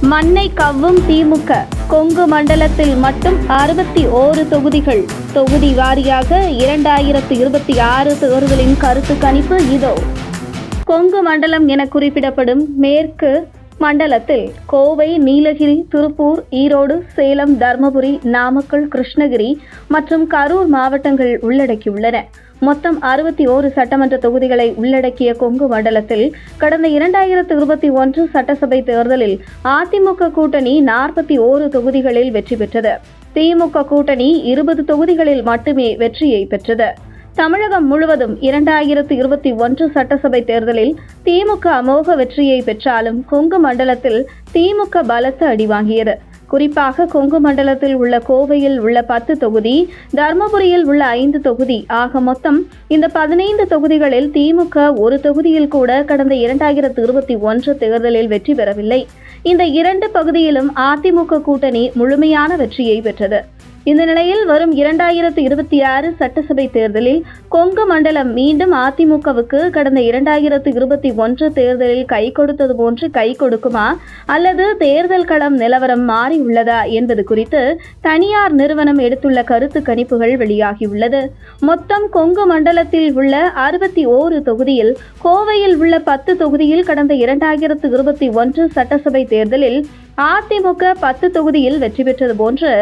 மண்ணை கவ்வும் திமுக. கொங்கு மண்டலத்தில் மட்டும் அறுபத்தி ஓரு தொகுதிகள். தொகுதி வாரியாக இரண்டாயிரத்து இருபத்தி ஆறு தேர்தலின் கருத்து கணிப்பு இதோ. கொங்கு மண்டலம் என குறிப்பிடப்படும் மேற்கு மண்டலத்தில் கோவை நீலகிரி திருப்பூர் ஈரோடு சேலம் தர்மபுரி நாமக்கல் கிருஷ்ணகிரி மற்றும் கரூர் மாவட்டங்கள் உள்ளடக்கியுள்ளன. மொத்தம் அறுபத்தி ஓரு சட்டமன்ற தொகுதிகளை உள்ளடக்கிய கொங்கு மண்டலத்தில் கடந்த இரண்டாயிரத்து இருபத்தி ஒன்று சட்டசபை தேர்தலில் அதிமுக கூட்டணி நாற்பத்தி ஓரு தொகுதிகளில் வெற்றி பெற்றது. திமுக கூட்டணி இருபது தொகுதிகளில் மட்டுமே வெற்றியை பெற்றது. தமிழகம் முழுவதும் இரண்டாயிரத்து இருபத்தி ஒன்று சட்டசபை தேர்தலில் திமுக அமோக வெற்றியை பெற்றாலும் கொங்கு மண்டலத்தில் திமுக பலத்த அடி வாங்கியது. குறிப்பாக கொங்கு மண்டலத்தில் உள்ள கோவையில் உள்ள பத்து தொகுதி தர்மபுரியில் உள்ள ஐந்து தொகுதி ஆக மொத்தம் இந்த பதினைந்து தொகுதிகளில் திமுக ஒரு தொகுதியில் கூட கடந்த இரண்டாயிரத்து இருபத்தி ஒன்று தேர்தலில் வெற்றி பெறவில்லை. இந்த இரண்டு பகுதியிலும் அதிமுக கூட்டணி முழுமையான வெற்றியை பெற்றது. இந்த நிலையில் வரும் இரண்டாயிரத்து இருபத்தி ஆறு சட்டசபை தேர்தலில் கொங்கு மண்டலம் மீண்டும் அதிமுகவுக்கு கடந்த இரண்டாயிரத்து இருபத்தி ஒன்று தேர்தலில் கை கொடுத்தது போன்று கை கொடுக்குமா? அல்லது தேர்தல் களம் நிலவரம் மாறி உள்ளதா என்பது குறித்து தனியார் நிறுவனம் எடுத்துள்ள கருத்து கணிப்புகள் வெளியாகியுள்ளது. மொத்தம் கொங்கு மண்டலத்தில் உள்ள அறுபத்தி ஓரு தொகுதியில் கோவையில் உள்ள பத்து தொகுதியில் கடந்த இரண்டாயிரத்து இருபத்தி ஒன்று சட்டசபை தேர்தலில் அதிமுக பத்து தொகுதியில் வெற்றி பெற்றது போன்று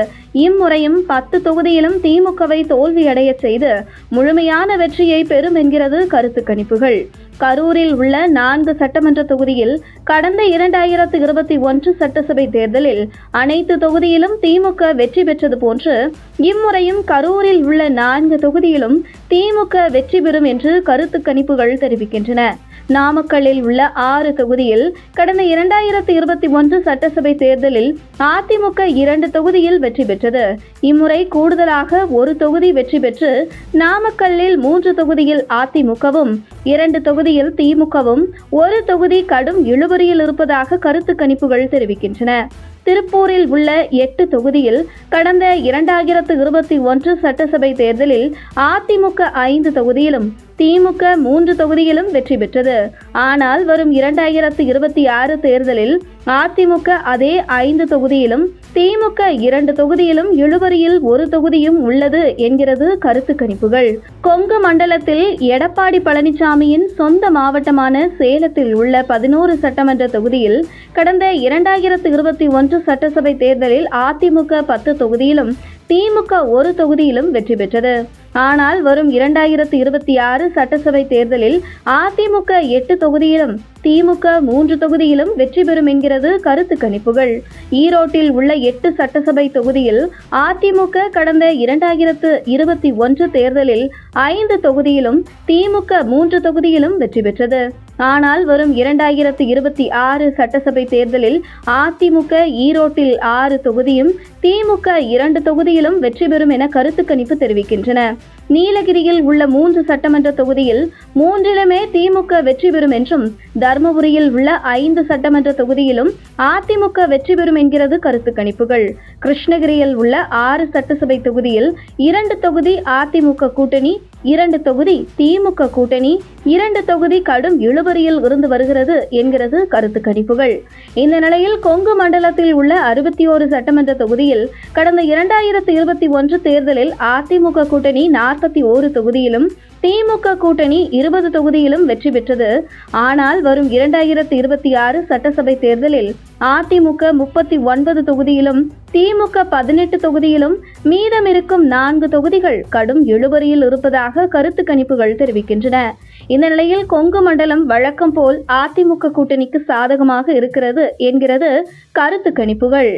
இம்முறையும் பத்து தொகுதியிலும் திமுகவை தோல்வியடைய செய்து முழுமையான வெற்றியை பெறும் என்கிறது கருத்து கணிப்புகள். கரூரில் உள்ள நான்கு சட்டமன்ற தொகுதியில் கடந்த இரண்டாயிரத்து இருபத்தி ஒன்று சட்டசபை தேர்தலில் அனைத்து தொகுதியிலும் திமுக வெற்றி பெற்றது போன்று இம்முறையும் கரூரில் உள்ள நான்கு தொகுதியிலும் திமுக வெற்றி பெறும் என்று கருத்து கணிப்புகள் தெரிவிக்கின்றன. நாமக்கல்லில் உள்ள ஆறு தொகுதியில் கடந்த இரண்டாயிரத்து இருபத்தி ஒன்று சட்டசபை தேர்தலில் அதிமுக இரண்டு தொகுதியில் வெற்றி பெற்றது. இம்முறை கூடுதலாக ஒரு தொகுதி வெற்றி பெற்று நாமக்கல்லில் மூன்று தொகுதியில் அதிமுகவும் இரண்டு தொகுதியில் திமுகவும் ஒரு தொகுதி கடும் இழுபறியில் இருப்பதாக கருத்து கணிப்புகள் தெரிவிக்கின்றன. திருப்பூரில் உள்ள எட்டு தொகுதியில் கடந்த இரண்டாயிரத்து இருபத்தி ஒன்று சட்டசபை தேர்தலில் அதிமுக ஐந்து தொகுதியிலும் திமுக மூன்று தொகுதியிலும் வெற்றி பெற்றது. ஆனால் வரும் இரண்டாயிரத்து இருபத்தி ஆறு தேர்தலில் அதிமுக அதே ஐந்து தொகுதியிலும் திமுக இரண்டு தொகுதியிலும் இழுவரியில் ஒரு தொகுதியும் உள்ளது என்கிறது கருத்து கணிப்புகள் கொங்கு மண்டலத்தில் எடப்பாடி பழனிசாமியின் சொந்த மாவட்டமான சேலத்தில் உள்ள பதினோரு சட்டமன்ற தொகுதியில் கடந்த இரண்டாயிரத்து இருபத்தி ஒன்று சட்டசபை தேர்தலில் அதிமுக பத்து தொகுதியிலும் திமுக ஒரு தொகுதியிலும் வெற்றி பெற்றது. ஆனால் வரும் இரண்டாயிரத்து இருபத்தி ஆறு சட்டசபை தேர்தலில் அதிமுக எட்டு தொகுதியிலும் திமுக மூன்று தொகுதியிலும் வெற்றி பெறும் என்கிறது கருத்து கணிப்புகள். ஈரோட்டில் உள்ள எட்டு சட்டசபை தொகுதியில் அதிமுக கடந்த இரண்டாயிரத்து இருபத்தி ஒன்று தேர்தலில் ஐந்து தொகுதியிலும் திமுக மூன்று தொகுதியிலும் வெற்றி பெற்றது. ஆனால் வரும் இரண்டாயிரத்து இருபத்தி ஆறு சட்டசபை தேர்தலில் அதிமுக ஈரோட்டில் ஆறு தொகுதியும் திமுக இரண்டு தொகுதியிலும் வெற்றி பெறும் என கருத்து கணிப்பு தெரிவிக்கின்றன. நீலகிரியில் உள்ள மூன்று சட்டமன்ற தொகுதியில் மூன்றிலுமே திமுக வெற்றி பெறும் என்றும் தருமபுரியில் உள்ள ஐந்து சட்டமன்ற தொகுதியிலும் அதிமுக வெற்றி பெறும் என்கிறது கருத்து கணிப்புகள். கிருஷ்ணகிரியில் உள்ள ஆறு சட்டசபை தொகுதியில் இரண்டு தொகுதி அதிமுக கூட்டணி இரண்டு தொகுதி திமுக கூட்டணி இரண்டு தொகுதி கடும் இழுபறியில் இருந்து வருகிறது என்கிறது கருத்து கணிப்புகள் இந்த நிலையில் கொங்கு மண்டலத்தில் உள்ள அறுபத்தி ஓரு சட்டமன்ற தொகுதியில் கடந்த இரண்டாயிரத்து இருபத்தி ஒன்று தேர்தலில் அதிமுக கூட்டணி நாற்பத்தி ஓரு தொகுதியிலும் திமுக கூட்டணி இருபது தொகுதியிலும் வெற்றி பெற்றது. ஆனால் வரும் இரண்டாயிரத்து இருபத்தி ஆறு சட்டசபை தேர்தலில் அதிமுக முப்பத்தி ஒன்பது தொகுதியிலும் திமுக பதினெட்டு தொகுதியிலும் மீதமிருக்கும் நான்கு தொகுதிகள் கடும் இழுபறியில் இருப்பதாக கருத்து கணிப்புகள் தெரிவிக்கின்றன. இந்த நிலையில் கொங்கு மண்டலம் வழக்கம் போல் அதிமுக கூட்டணிக்கு சாதகமாக இருக்கிறது என்கிறது கருத்து கணிப்புகள்.